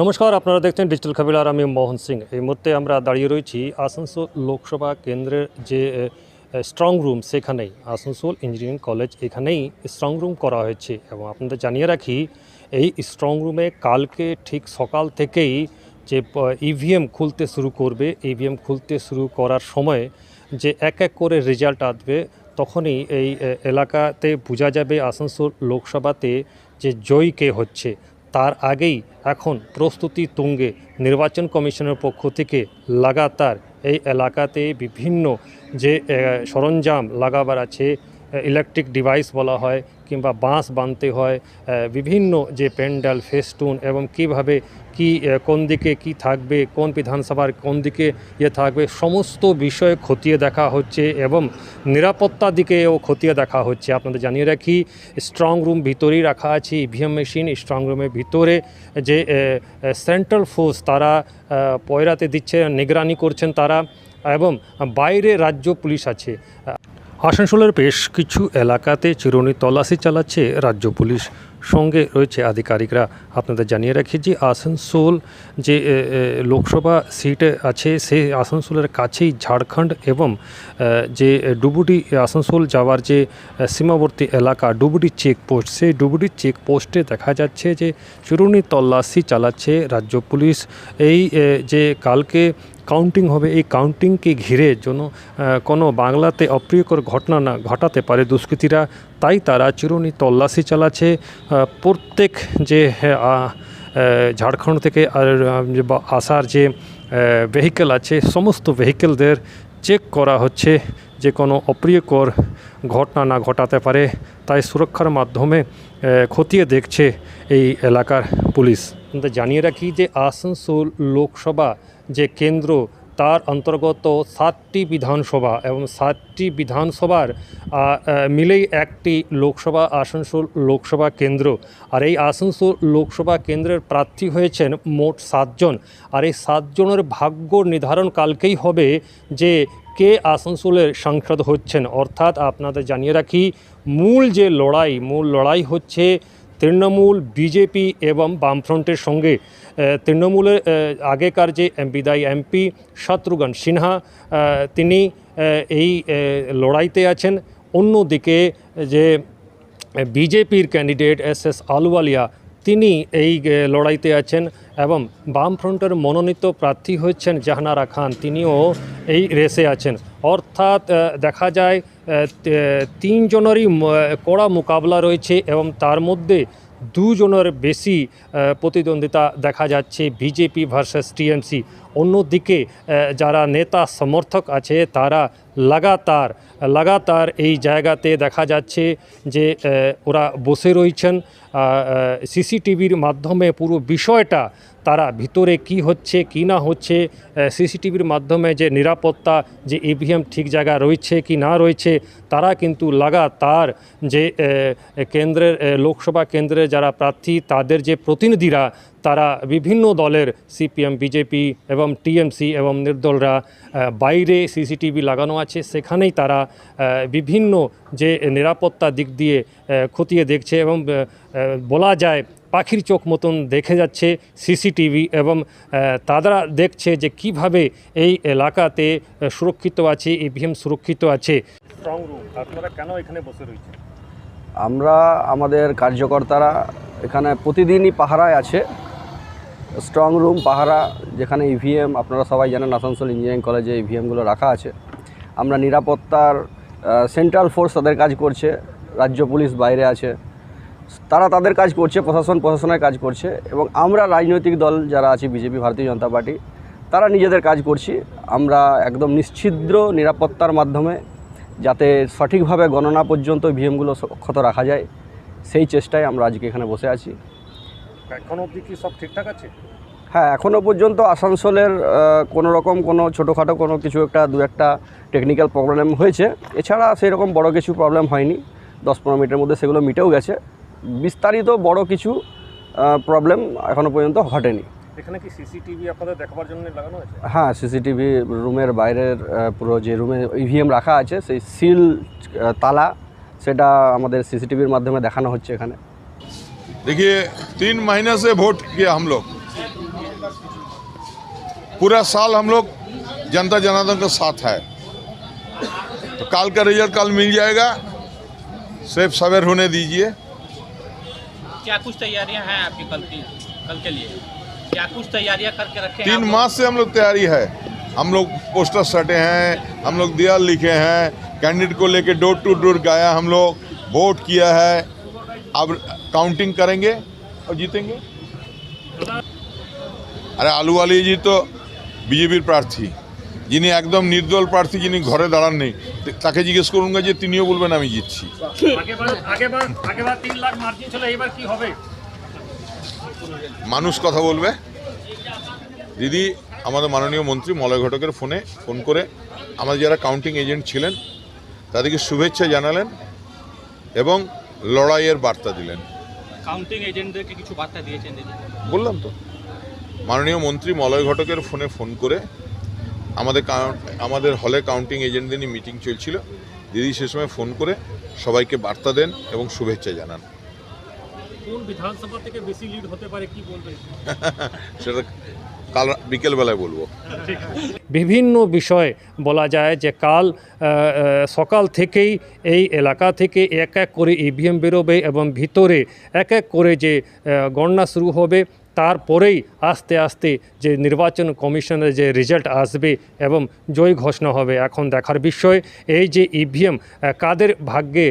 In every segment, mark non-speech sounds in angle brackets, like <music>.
নমস্কার, আপনারা দেখছেন ডিজিটাল খাবিল আর আমি মোহন সিং। এই মুহূর্তে আমরা দাঁড়িয়ে রয়েছি আসানসোল লোকসভা কেন্দ্রের যে স্ট্রং রুম সেখানেই। আসানসোল ইঞ্জিনিয়ারিং কলেজ এখানেই স্ট্রং রুম করা হয়েছে এবং আপনাদের জানিয়ে রাখি, এই স্ট্রং রুমে কালকে ঠিক সকাল থেকেই যে ইভিএম খুলতে শুরু করবে ইভিএম খুলতে শুরু করার সময় যে, এক এক করে রেজাল্ট আসবে, তখনই এই এলাকাতে বোঝা যাবে আসানসোল লোকসভাতে যে জয়ী কে হচ্ছে। তার আগেই এখন প্রস্তুতি তুঙ্গে নির্বাচন কমিশনের পক্ষ থেকে লাগাতার এই এলাকাতে বিভিন্ন যে সরঞ্জাম লাগাবার আছে ইলেকট্রিক ডিভাইস বলা হয় কিংবা বাঁশ বাঁধতে হয় বিভিন্ন যে প্যান্ডেল, ফেস্টুন এবং কীভাবে কি কোন দিকে কি থাকবে, কোন বিধানসভার কোন দিকে ইয়ে থাকবে, সমস্ত বিষয় খতিয়ে দেখা হচ্ছে এবং নিরাপত্তা দিকেও খতিয়ে দেখা হচ্ছে। আপনাদের জানিয়ে রাখি স্ট্রং রুম ভিতরেই রাখা আছে ইভিএম মেশিন স্ট্রং রুমের ভিতরে যে সেন্ট্রাল ফোর্স তারা পয়রাতে দিচ্ছে, নিগরানি করছেন তারা এবং বাইরে রাজ্য পুলিশ আছে। আসানসোলের বেশ কিছু এলাকাতে চিরুনি তল্লাশি চালাচ্ছে রাজ্য পুলিশ। সঙ্গে রয়েছে আধিকারিকরা। আপনাদের জানিয়ে রাখি যে আসানসোল যে লোকসভা সিট আছে সে আসানসোলের কাছেই ঝাড়খণ্ড এবং যে ডুবুডি আসানসোল যাওয়ার যে সীমাবর্তী এলাকা ডুবুডি চেকপোস্ট সেই ডুবুডি চেকপোস্টে দেখা যাচ্ছে যে চিরুনি তল্লাশি চালাচ্ছে রাজ্য পুলিশ। এই যে কালকে কাউন্টিং হবে, এই কাউন্টিংকে ঘিরে যেন কোনো বাংলাতে অপ্রিয়কর ঘটনা না ঘটাতে পারে দুষ্কৃতীরা। তাই তারা চিরুনি তল্লাশি চালাচ্ছে। প্রত্যেক যে ঝাড়খণ্ড থেকে আর আসার যে ভেহিকেল আছে, সমস্ত ভেহিকেলদের চেক করা হচ্ছে যে কোনো অপ্রিয়কর ঘটনা না ঘটাতে পারে। তাই সুরক্ষার মাধ্যমে খতিয়ে দেখছে এই এলাকার পুলিশ। জানিয়ে রাখি যে, আসানসোল লোকসভা যে কেন্দ্র তার অন্তর্গত সাতটি বিধানসভা এবং সাতটি বিধানসভার মিলেই একটি লোকসভা আসানসোল লোকসভা কেন্দ্র। আর এই আসানসোল লোকসভা কেন্দ্রের প্রার্থী হয়েছেন মোট সাতজন। আর এই সাতজনের ভাগ্য নির্ধারণ কালকেই হবে যে কে আসানসোলের সাংসদ হচ্ছেন। অর্থাৎ আপনাদের জানিয়ে রাখি, মূল যে লড়াই, মূল লড়াই হচ্ছে তৃণমূল, বিজেপি এবং বামফ্রন্টের সঙ্গে তৃণমূলের আগেকার যে বিদায়ী এমপি শত্রুঘ্ন সিনহা তিনি এই লড়াইতে আছেন। অন্যদিকে, যে বিজেপির ক্যান্ডিডেট এস এস আলুওয়ালিয়া তিনি এই লড়াইতে আছেন এবং বামফ্রন্টের মনোনীত প্রার্থী হচ্ছেন জাহানারা খান। তিনিও এই রেসে আছেন। অর্থাৎ দেখা যায় তিনজনেরই কড়া মোকাবলা রয়েছে এবং তার মধ্যে দুজনের বেশি প্রতিদ্বন্দ্বিতা দেখা যাচ্ছে বিজেপি ভার্সেস টিএমসি। অন্যদিকে যারা নেতা সমর্থক আছে, তারা লাগাতার লাগাতার এই জায়গাতে দেখা যাচ্ছে যে ওরা বসে রয়েছেন। সিসিটিভির মাধ্যমে পুরো বিষয়টা তারা ভিতরে কি হচ্ছে, কি না হচ্ছে সিসিটিভির মাধ্যমে যে নিরাপত্তা, যে ইভিএম ঠিক জায়গা রয়েছে কি না রয়েছে, তারা কিন্তু লাগাতার যে কেন্দ্রের লোকসভা কেন্দ্রের যারা প্রার্থী, তাদের যে প্রতিনিধিরা তারা বিভিন্ন দলের সিপিএম বিজেপি এবং টিএমসি এবং নির্দলরা বাইরে সিসিটিভি লাগানো আছে। সেখানেই তারা বিভিন্ন যে নিরাপত্তা দিক দিয়ে খতিয়ে দেখছে এবং বলা যায় পাখির চোখ মতন দেখে যাচ্ছে সিসিটিভি এবং তারা দেখছে যে কীভাবে এই এলাকাতে সুরক্ষিত আছে ইভিএম সুরক্ষিত আছে। আপনারা কেন এখানে বসে রয়েছে আমরা আমাদের কার্যকর্তারা এখানে প্রতিদিনই পাহারায় আছে। স্ট্রং রুম, পাহারা, যেখানে ইভিএম আপনারা সবাই জানেন আসানসোল ইঞ্জিনিয়ারিং কলেজে ইভিএমগুলো রাখা আছে। আমরা নিরাপত্তার সেন্ট্রাল ফোর্স তাদের কাজ করছে, রাজ্য পুলিশ বাইরে আছে। তারা তাদের কাজ করছে, প্রশাসন প্রশাসনের কাজ করছে এবং আমরা রাজনৈতিক দল যারা আছি বিজেপি ভারতীয় জনতা পার্টি, তারা নিজেদের কাজ করছি। আমরা একদম নিশ্ছিদ্র নিরাপত্তার মাধ্যমে যাতে সঠিকভাবে গণনা পর্যন্ত ভিএমগুলো অক্ষত রাখা যায়, সেই চেষ্টায় আমরা আজকে এখানে বসে আছি। এখন অবধি কি সব ঠিকঠাক আছে? হ্যাঁ এখনও পর্যন্ত আসানসোলের কোনো রকম কোনো ছোটোখাটো কোনো কিছু একটা দু একটা টেকনিক্যাল প্রবলেম হয়েছে। এছাড়া সেই রকম বড় কিছু প্রবলেম হয়নি। দশ পনেরো মিনিটের মধ্যে সেগুলো মিটেও গেছে। বিস্তারিত বড় কিছু প্রবলেম এখনও পর্যন্ত ঘটেনি। এখানে কি সিসিটিভি আপনাদের দেখাবার জন্য লাগানো আছে হ্যাঁ সিসিটিভি রুমের বাইরের পুরো যে রুমে ইভিএম রাখা আছে সেই সিল তালা সেটা আমাদের সিসিটিভির মাধ্যমে দেখানো হচ্ছে এখানে। देखिए तीन महीने से वोट किया हम लोग। पूरा साल हम लोग जनता जनार्दन का साथ है। तो काल का रिज़ल्ट कल मिल जाएगा। सिर्फ़ सवेर होने दीजिए। क्या कुछ तैयारियाँ हैं आपकी कल की कल के लिए? क्या कुछ तैयारियाँ करके रखे तीन मास से हम लोग तैयारी है। हम लोग पोस्टर सटे हैं हम लोग दिया लिखे हैं। कैंडिडेट को लेके डोर टू डोर गया हम लोग वोट किया है। अब काउंटिंग करेंगे और जीतेंगे আরে আলু আলী জি তো বিজেপির প্রার্থী যিনি একদম নির্দল প্রার্থী যিনি ঘরে দাঁড়ান নেই তাকে জিজ্ঞেস করুন যে তিনিও বলবেন আমি জিতছি আগেবার আগেবার আগেবার তিন লাখ মার্জিন ছিল এবার কি হবে মানুষ কথা বলবে দিদি আমাদের মাননীয় মন্ত্রী মলয় ঘটকের ফোনে ফোন করে আমাদের যারা কাউন্টিং এজেন্ট ছিলেন তাদেরকে শুভেচ্ছা জানালেন এবং লড়াইয়ের বার্তা দিলেন। কাউন্টিং এজেন্টদেরকে কিছু বার্তা দিয়েছেন বললাম তো। মাননীয় মন্ত্রী মলয় ঘটকের ফোনে ফোন করে আমাদের আমাদের হলে কাউন্টিং এজেন্টদের নিয়ে মিটিং চলছিল। দিদি সে সময় ফোন করে সবাইকে বার্তা দেন এবং শুভেচ্ছা জানান। কোন বিধানসভা থেকে বেশি লিড হতে পারে কি বলবেন? <laughs> সেটা কাল বিকেলবেলায় বলব। বিভিন্ন বিষয়ে বলা যায় যে কাল সকাল থেকেই এই এলাকা থেকে এক এক করে ইভিএম বেরোবে এবং ভিতরে এক এক করে যে গণনা শুরু হবে। তারপরেই আস্তে আস্তে যে নির্বাচন কমিশনের যে রেজাল্ট আসবে এবং জয় ঘোষণা হবে এখন দেখার বিষয়। এই যে ইভিএম কাদের ভাগ্যে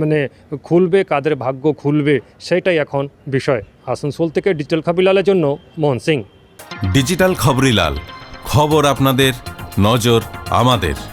মানে খুলবে, কাদের ভাগ্য খুলবে সেটাই এখন বিষয়। আসানসোল থেকে ডিজিটাল খাবিলালের জন্য মোহন সিং। ডিজিটাল খবরিলাল খবর আপনাদের, নজর আমাদের।